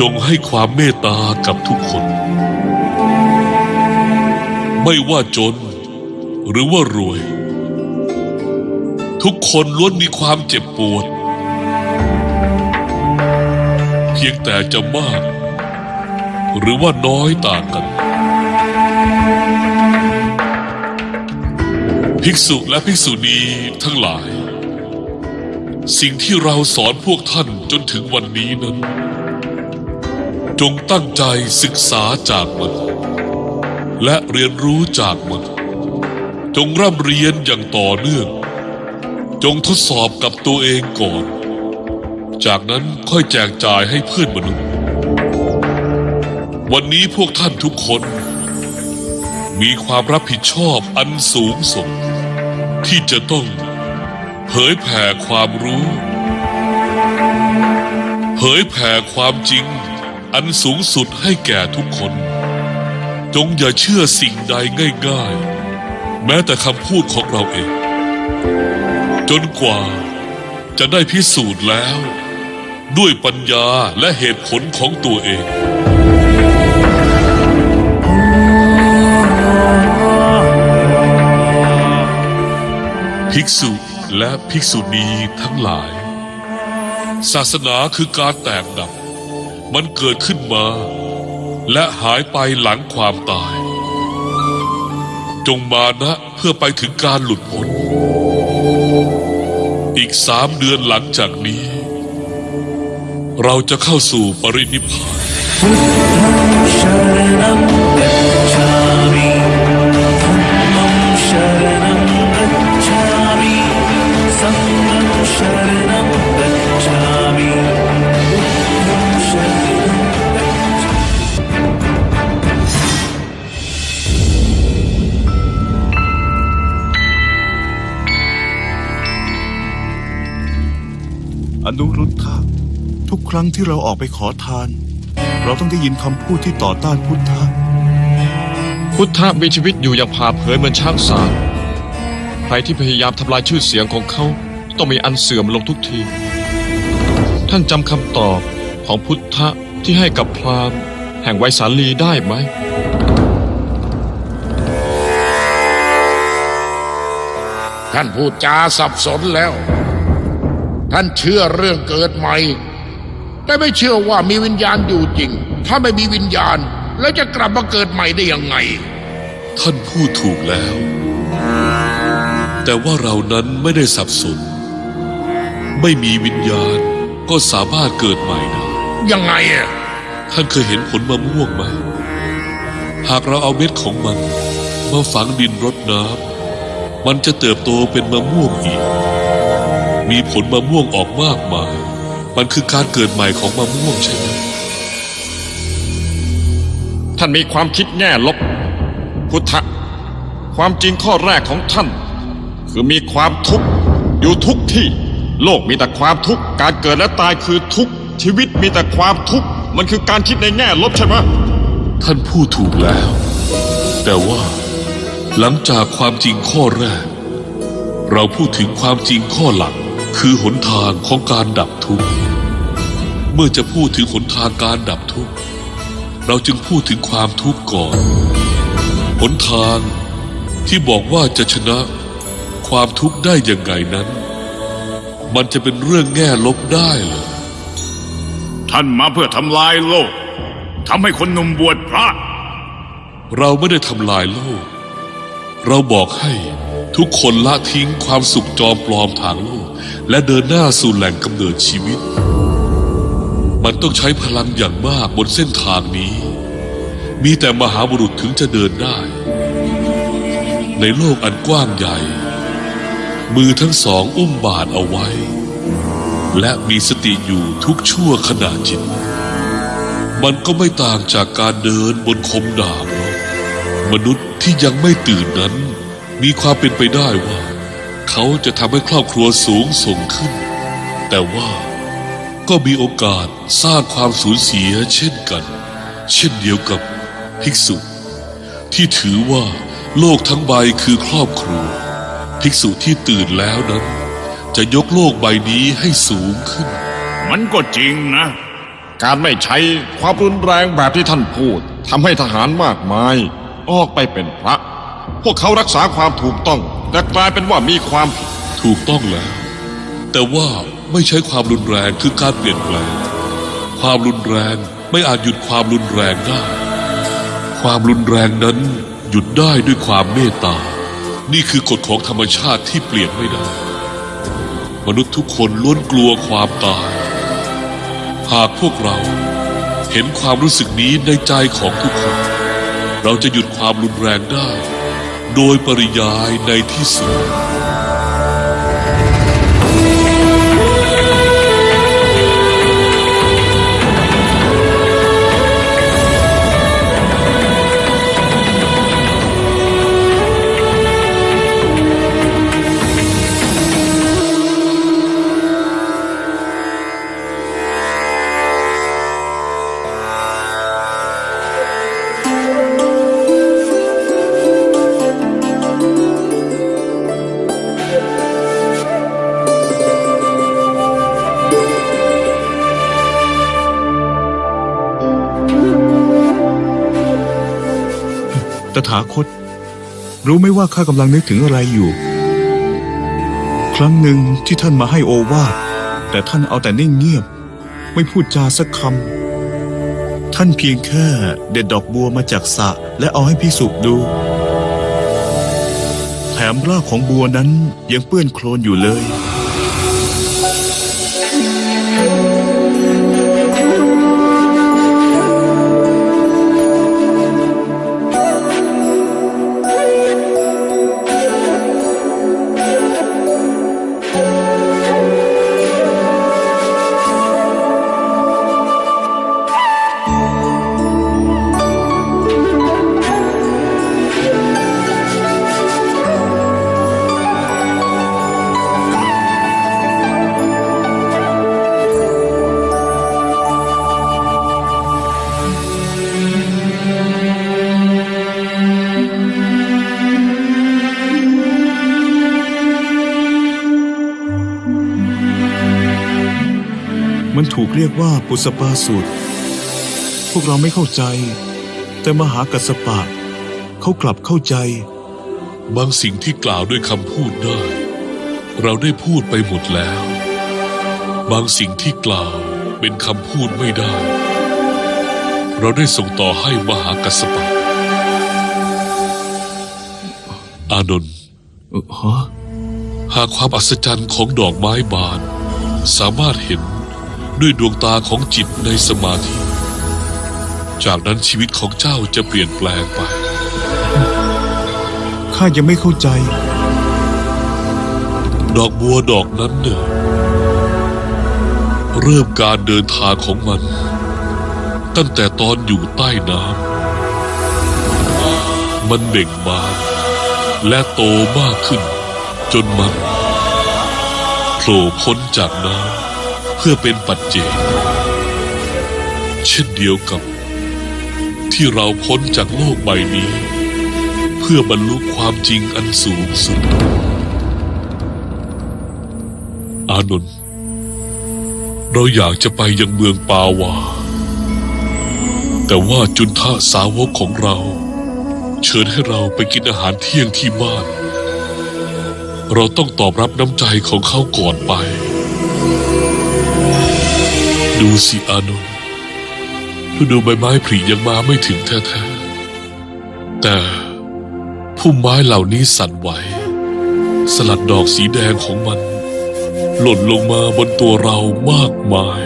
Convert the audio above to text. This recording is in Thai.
จงให้ความเมตตากับทุกคน ไม่ว่าจน หรือว่ารวย ทุกคนล้วนมีความเจ็บปวด เพียงแต่จะมาก หรือว่าน้อยต่างกัน ภิกษุและภิกษุณีทั้งหลาย สิ่งที่เราสอนพวกท่านจนถึงวันนี้นั้น จงตั้งใจศึกษาจากมัน และเรียนรู้จากมัน จงร่ำเรียนอย่างต่อเนื่อง จงทดสอบกับตัวเองก่อน จากนั้นค่อยแจกจ่ายให้เพื่อนมนุษย์ วันนี้พวกท่านทุกคน มีความรับผิดชอบอันสูงส่ง ที่จะต้องเผยแผ่ความรู้ เผยแผ่ความจริง อันสูงสุดให้แก่ทุกคน จงอย่าเชื่อสิ่งใดง่ายๆ แม้แต่คำพูดของเราเอง จนกว่าจะได้พิสูจน์แล้ว ด้วยปัญญาและเหตุผลของตัวเองภิกษุและภิกษุณีทั้งหลาย ศาสนาคือการแตกดับ มันเกิดขึ้นมา และหายไปหลังความตาย จงมานะเพื่อไปถึงการหลุดพ้นอีกสามเดือนหลังจากนี้ เราจะเข้าสู่ปรินิพพาน อนุรุทธะทุกครั้งที่เราออกไปขอทาน เราต้องได้ยินคำพูดที่ต่อต้านพุทธะ พุทธมีชีวิตอยู่อย่างผาเผยเหมือนช้างสารใครที่พยายามทำลายชื่อเสียงของเขาต้องมีอันเสื่อมลงทุกที ท่านจำคำตอบของพุทธที่ให้กับพราหมณ์แห่งไวยสาลีได้ไหม ท่านพูดจาสับสนแล้ว ท่านเชื่อเรื่องเกิดใหม่ แต่ไม่เชื่อว่ามีวิญญาณอยู่จริง ถ้าไม่มีวิญญาณแล้วจะกลับมาเกิดใหม่ได้ยังไง ท่านพูดถูกแล้ว แต่ว่าเรานั้นไม่ได้สับสน ไม่มีวิญญาณก็สามารถเกิดใหม่ได้ยังไงอะท่านเคยเห็นผลมะม่วงไหม หากเราเอาเม็ดของมันมาฝังดินรดน้ำมันจะเติบโตเป็นมะม่วงอีก มีผลมะม่วงออกมากมาย มันคือการเกิดใหม่ของมะม่วงใช่ไหม ท่านมีความคิดแง่ลบ พุทธความจริงข้อแรกของท่าน คือมีความทุกข์อยู่ทุกที่ โลกมีแต่ความทุกข์ การเกิดและตายคือทุกข์ ชีวิตมีแต่ความทุกข์ มันคือการคิดในแง่ลบใช่ไหม ท่านพูดถูกแล้ว แต่ว่า หลังจากความจริงข้อแรก เราพูดถึงความจริงข้อหลัง คือหนทางของการดับทุกข์ เมื่อจะพูดถึงหนทางการดับทุกข์ เราจึงพูดถึงความทุกข์ก่อน หนทางที่บอกว่าจะชนะความทุกข์ได้ยังไงนั้น มันจะเป็นเรื่องแง่ลบได้เหรอ ท่านมาเพื่อทำลายโลกทำให้คนหนุ่มบวชพระ เราไม่ได้ทำลายโลก เราบอกให้ ทุกคนละทิ้งความสุขจอมปลอมทางโลก และเดินหน้าสู่แหล่งกำเนิดชีวิต มันต้องใช้พลังอย่างมากบนเส้นทางนี้ มีแต่มหาบุรุษถึงจะเดินได้ ในโลกอันกว้างใหญ่ มือทั้งสองอุ้มบาทเอาไว้ และมีสติอยู่ทุกชั่วขณะจิต มันก็ไม่ต่างจากการเดินบนคมดาบหรอกมนุษย์ที่ยังไม่ตื่นนั้น มีความเป็นไปได้ว่า เขาจะทำให้ครอบครัวสูงส่งขึ้น แต่ว่าก็มีโอกาสสร้างความสูญเสียเช่นกัน เช่นเดียวกับภิกษุ ที่ถือว่าโลกทั้งใบคือครอบครัว ภิกษุที่ตื่นแล้วนั้น จะยกโลกใบนี้ให้สูงขึ้น มันก็จริงนะ การไม่ใช้ความรุนแรงแบบที่ท่านพูดทำให้ทหารมากมาย ออกไปเป็นพระ พวกเขารักษาความถูกต้องแต่กลายเป็นว่ามีความผิดถูกต้องแล้ว แต่ว่าไม่ใช้ความรุนแรงคือการเปลี่ยนแปลง ความรุนแรงไม่อาจหยุดความรุนแรงได้ ความรุนแรงนั้นหยุดได้ด้วยความเมตตา นี่คือกฎของธรรมชาติที่เปลี่ยนไม่ได้ มนุษย์ทุกคนล้วนกลัวความตาย หากพวกเราเห็นความรู้สึกนี้ในใจของทุกคน เราจะหยุดความรุนแรงได้ โดยปริยายในที่สุด ตถาคต รู้ไหมว่าข้ากำลังนึกถึงอะไรอยู่ ครั้งหนึ่งที่ท่านมาให้โอวาทแต่ท่านเอาแต่นิ่งเงียบ ไม่พูดจาสักคำท่านเพียงแค่เด็ดดอกบัวมาจากสระและเอาให้พิสุดู แถมรากของบัวนั้นยังเปื้อนโคลนอยู่เลย เรียกว่าปุสปาสูตร พวกเราไม่เข้าใจ แต่มหากัสสปะเขากลับเข้าใจ บางสิ่งที่กล่าวด้วยคำพูดได้ เราได้พูดไปหมดแล้ว บางสิ่งที่กล่าวเป็นคำพูดไม่ได้ เราได้ส่งต่อให้มหากัสสปะ อานนท์เอ่อฮะหากความอัศจรรย์ของดอกไม้บาน สามารถเห็น ด้วยดวงตาของจิตในสมาธิ จากนั้นชีวิตของเจ้าจะเปลี่ยนแปลงไป ข้ายังไม่เข้าใจ ดอกบัวดอกนั้นเน่ะเริ่มการเดินทางของมัน ตั้งแต่ตอนอยู่ใต้น้ำมันเบ่งบานและโตมากขึ้น จนมันโผล่พ้นจากน้ำ เพื่อเป็นปัจเจกเช่นเดียวกับ ที่เราพ้นจากโลกใบนี้ เพื่อบรรลุความจริงอันสูงสุด อานนท์เราอยากจะไปยังเมืองปาวา แต่ว่าจุนทะสาวกของเรา เชิญให้เราไปกินอาหารเที่ยงที่บ้าน เราต้องตอบรับน้ำใจของเขาก่อนไป ดูสิอานนท์ฤดูใบไม้ผลิยังมาไม่ถึงแท้ๆแต่พุ่มไม้เหล่านี้สั่นไหว สลัดดอกสีแดงของมัน หล่นลงมาบนตัวเรามากมาย